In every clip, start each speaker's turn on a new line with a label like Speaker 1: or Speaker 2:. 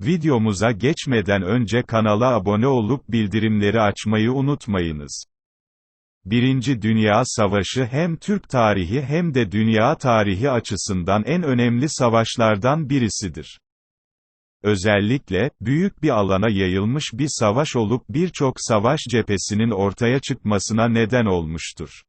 Speaker 1: Videomuza geçmeden önce kanala abone olup bildirimleri açmayı unutmayınız. Birinci Dünya Savaşı hem Türk tarihi hem de dünya tarihi açısından en önemli savaşlardan birisidir. Özellikle, büyük bir alana yayılmış bir savaş olup birçok savaş cephesinin ortaya çıkmasına neden olmuştur.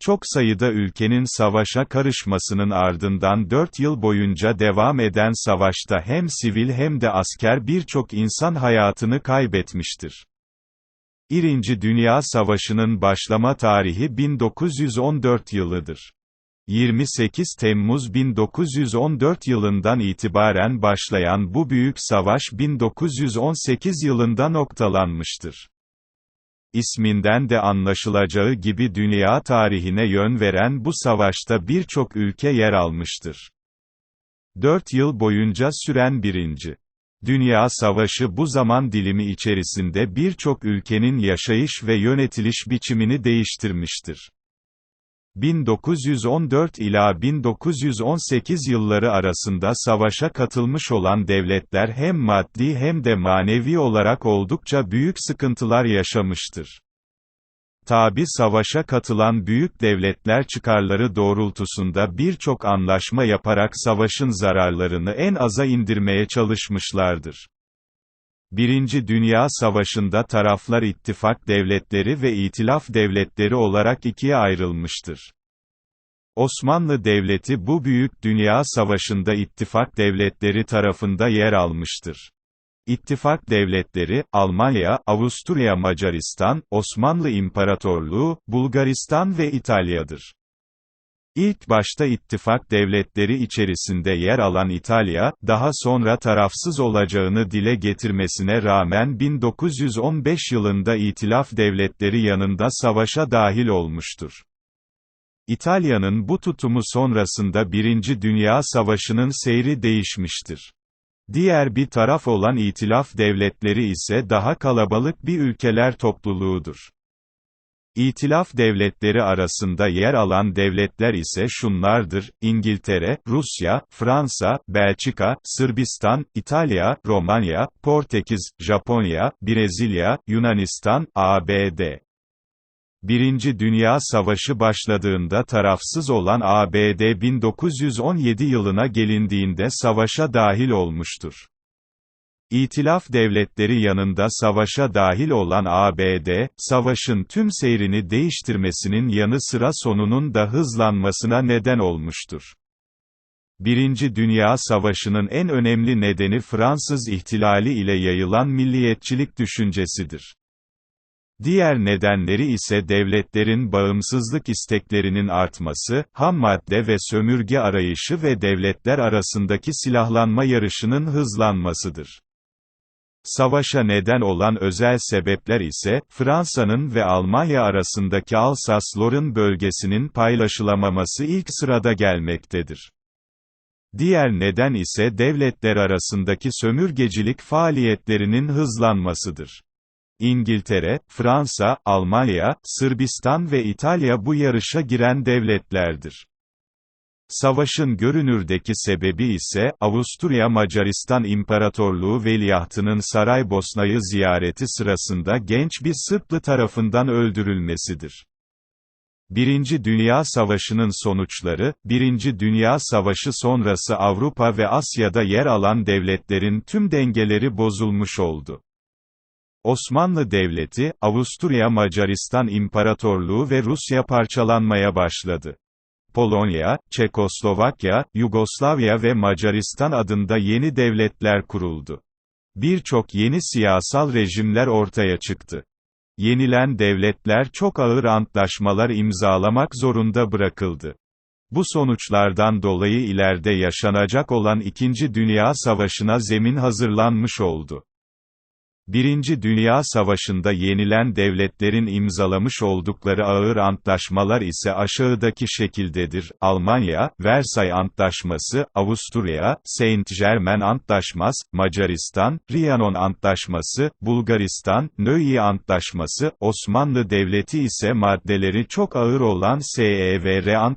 Speaker 1: Çok sayıda ülkenin savaşa karışmasının ardından 4 yıl boyunca devam eden savaşta hem sivil hem de asker birçok insan hayatını kaybetmiştir. İrinci Dünya Savaşı'nın başlama tarihi 1914 yılıdır. 28 Temmuz 1914 yılından itibaren başlayan bu büyük savaş 1918 yılında noktalanmıştır. İsminden de anlaşılacağı gibi dünya tarihine yön veren bu savaşta birçok ülke yer almıştır. 4 yıl boyunca süren birinci Dünya Savaşı bu zaman dilimi içerisinde birçok ülkenin yaşayış ve yönetiliş biçimini değiştirmiştir. 1914 ila 1918 yılları arasında savaşa katılmış olan devletler hem maddi hem de manevi olarak oldukça büyük sıkıntılar yaşamıştır. Tabi savaşa katılan büyük devletler çıkarları doğrultusunda birçok anlaşma yaparak savaşın zararlarını en aza indirmeye çalışmışlardır. Birinci Dünya Savaşı'nda taraflar ittifak devletleri ve itilaf devletleri olarak ikiye ayrılmıştır. Osmanlı Devleti bu büyük dünya savaşında ittifak devletleri tarafında yer almıştır. İttifak devletleri, Almanya, Avusturya Macaristan, Osmanlı İmparatorluğu, Bulgaristan ve İtalya'dır. İlk başta ittifak devletleri içerisinde yer alan İtalya, daha sonra tarafsız olacağını dile getirmesine rağmen 1915 yılında İtilaf devletleri yanında savaşa dahil olmuştur. İtalya'nın bu tutumu sonrasında Birinci Dünya Savaşı'nın seyri değişmiştir. Diğer bir taraf olan İtilaf devletleri ise daha kalabalık bir ülkeler topluluğudur. İtilaf devletleri arasında yer alan devletler ise şunlardır, İngiltere, Rusya, Fransa, Belçika, Sırbistan, İtalya, Romanya, Portekiz, Japonya, Brezilya, Yunanistan, ABD. Birinci Dünya Savaşı başladığında tarafsız olan ABD 1917 yılına gelindiğinde savaşa dahil olmuştur. İtilaf devletleri yanında savaşa dahil olan ABD, savaşın tüm seyrini değiştirmesinin yanı sıra sonunun da hızlanmasına neden olmuştur. Birinci Dünya Savaşı'nın en önemli nedeni Fransız ihtilali ile yayılan milliyetçilik düşüncesidir. Diğer nedenleri ise devletlerin bağımsızlık isteklerinin artması, ham madde ve sömürge arayışı ve devletler arasındaki silahlanma yarışının hızlanmasıdır. Savaşa neden olan özel sebepler ise, Fransa'nın ve Almanya arasındaki Alsas-Lorraine bölgesinin paylaşılamaması ilk sırada gelmektedir. Diğer neden ise devletler arasındaki sömürgecilik faaliyetlerinin hızlanmasıdır. İngiltere, Fransa, Almanya, Sırbistan ve İtalya bu yarışa giren devletlerdir. Savaşın görünürdeki sebebi ise, Avusturya Macaristan İmparatorluğu Veliahtının Saraybosna'yı ziyareti sırasında genç bir Sırplı tarafından öldürülmesidir. Birinci Dünya Savaşı'nın sonuçları, Birinci Dünya Savaşı sonrası Avrupa ve Asya'da yer alan devletlerin tüm dengeleri bozulmuş oldu. Osmanlı Devleti, Avusturya Macaristan İmparatorluğu ve Rusya parçalanmaya başladı. Polonya, Çekoslovakya, Yugoslavya ve Macaristan adında yeni devletler kuruldu. Birçok yeni siyasal rejimler ortaya çıktı. Yenilen devletler çok ağır antlaşmalar imzalamak zorunda bırakıldı. Bu sonuçlardan dolayı ileride yaşanacak olan İkinci Dünya Savaşı'na zemin hazırlanmış oldu. Birinci Dünya Savaşı'nda yenilen devletlerin imzalamış oldukları ağır antlaşmalar ise aşağıdaki şekildedir. Almanya, Versay Antlaşması, Avusturya, Saint-Germain Antlaşması, Macaristan, Trianon Antlaşması, Bulgaristan, Nöyi Antlaşması, Osmanlı Devleti ise maddeleri çok ağır olan SEVR Antlaşması,